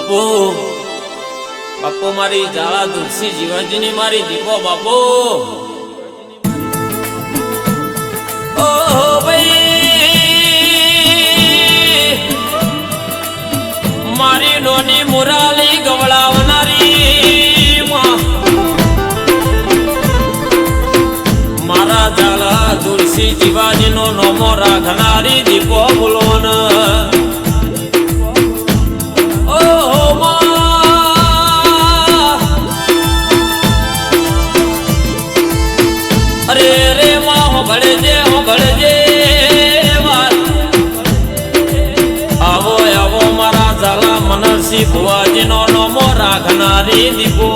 બાપુ. બાપુ મારી જાળા તુલસી જીવાજીની મારી દીપો બાપુ. મારી નોની મુરાલી ગવડાવનારી મારા જાળા તુલસી જીવાજીનો નોમો રાખનારી દીપો બોલો. મનરસી ભુવાજીનો નમો રાખનારી દીપો.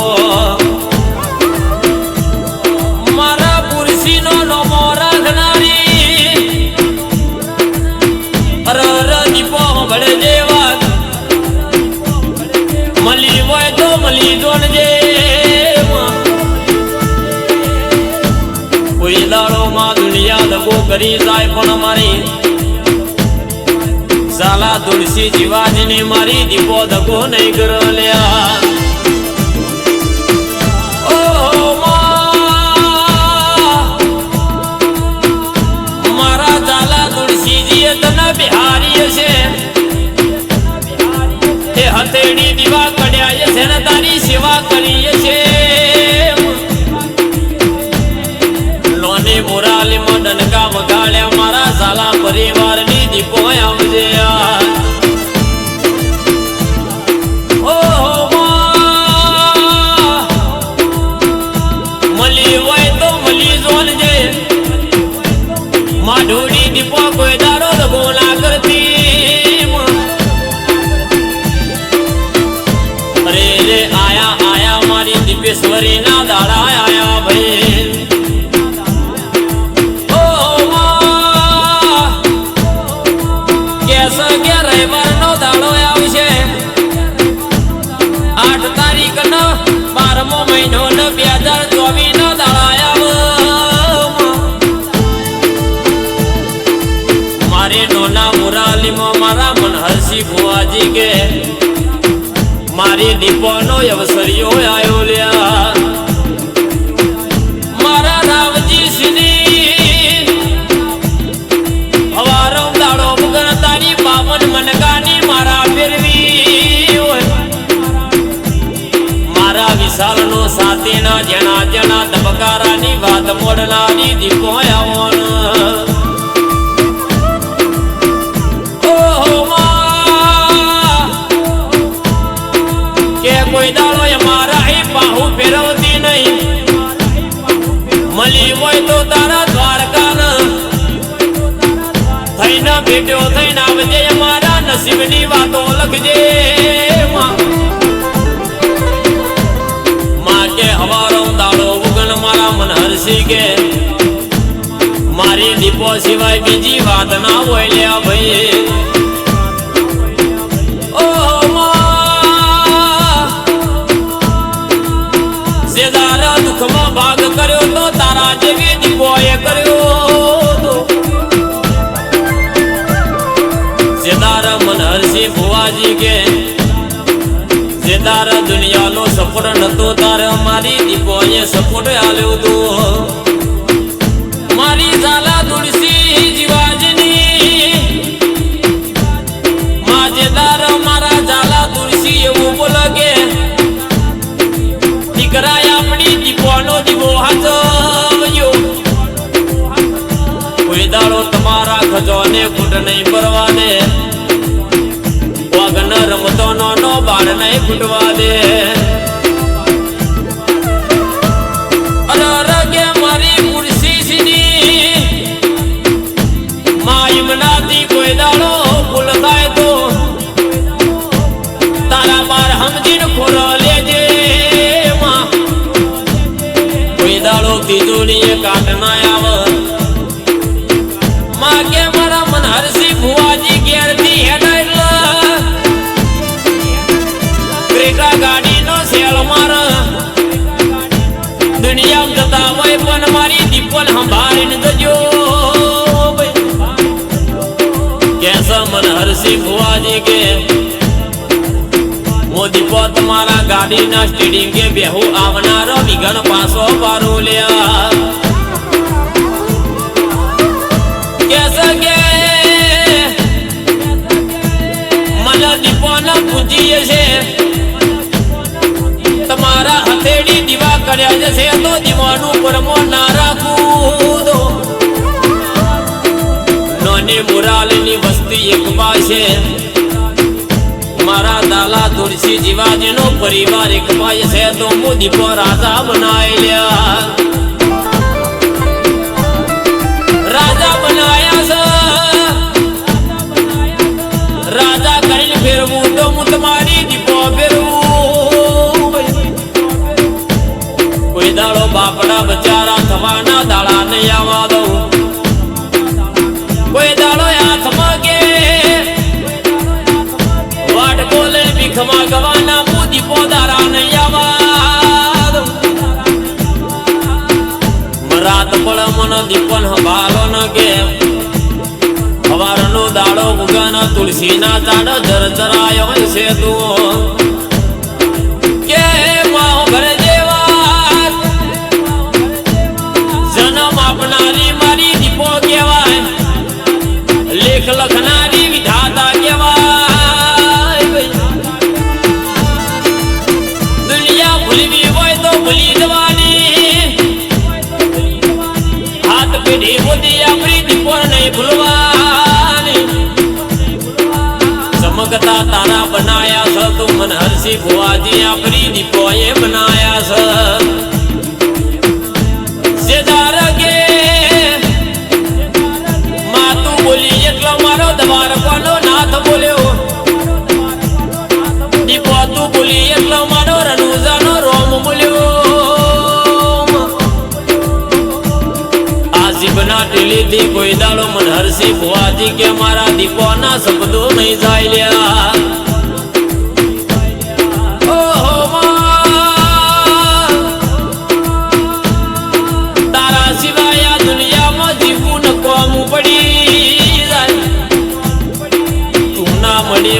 મારા પુરુષીનો નમો રાખનારી દીપો ભળે જે વાત મળી હોય તો મળી જોડજે. માં. કોઈ દાડો માં દુનિયા દગો કરી જાય પણ મારી. સાલા તુલસી જીવાજીને મારી દીપો દગો નહીં કરો લ્યા Madu મારી અવસરિયો આવ્યો લ્યા. મારા રામજી સિંહ હવારો દાડો વગર તારી બાવન મનકાની મારા ફેરવી મારા વિશાલનો સાથીના જણા જણા ધબકારાની વાત મોડનારી દીપો આવવાનો આવજે મારા નસીબની વાતો લખજે. માં કે હવારો દાડો ઉગણ મારા મન હરસી કે મારી દીપો સિવાય બીજી વાત ના હોય લ્યા ભાઈ સેદાર દુનિયાનો સપોર્ટ નતો તાર મારી દીપોએ સપોર્ટ આલ્યો તો. મારી ઝાલા તુલસી જીવાજની માજેદાર મારા ઝાલા તુલસી એવું બોલે કે આપણી દીપોનો દીવો હાચવ્યો. કોઈ દાડો તમારા ખજોને ફૂટ નહીં પરવા નહીં ફૂટવા દે. અરે અરે મારી ભૂલ થાય તો તારા બાર સમજીને ખોરો લેજે કોઈ દાડો દુનિયામાં જતા હોય પણ મારી દીપલ સંભાળીને જજો કેસા મન હરસી ભુવાજી કે મોદીપો તમારા ગાડીના સ્ટીડિંગે બેહુ આવનારો વિઘન પાસો પારો લ્યા. કર્યા જશે તો દીવાનું પરમો ના રાખું દો નોની મુરાલની વસ્તી એક પાસે મારા દાલા તુલસી જીવાજીનો પરિવાર એક ભાઈ છે તો હું દીપો રાજા બનાવી લ્યા પડે દીપન હવાલો ન કે. હવારનો દાડો ઉગાનો તુલસીના દાડો જરજરાયો છે તું કે માહો ઘરે તું હરસી ભુવાજી આપણી દીપોએ બનાયા છે. મારો દવાર નાથ બોલ્યો. દીપો, તું રોમ બોલ્યો. જીભના ટીલીથી કોઈ દાડો મન હરસી ભુવાજી કે મારા દીપોના શબ્દો નહીં જાય લ્યા.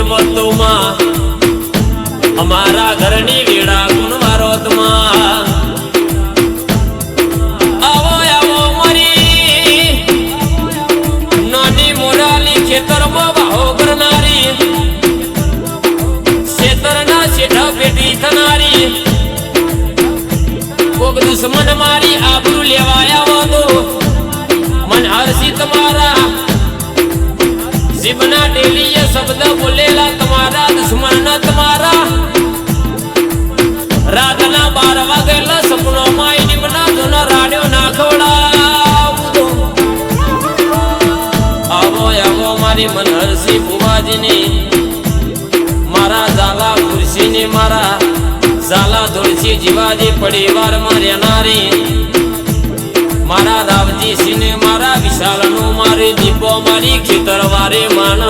વતુમાં અમારા જીવના ડેલીએ શબ્દ બોલેલા તમારા દુશ્મન તમારા. રાતના બાર વાગેલા સપનોમાં નિમના જોનો રાડ્યો ના ખવડાવું આવો આવો મારી મનહરસિંહ હરસી મારા ઝાલા ખુરશીની મારા ઝાલા તુલસી જીવાજી પરિવારમાં નારી મારા રાવજી સિંહ મારા વિશાલનું મારી દીપો મારી ખેતર વારે માન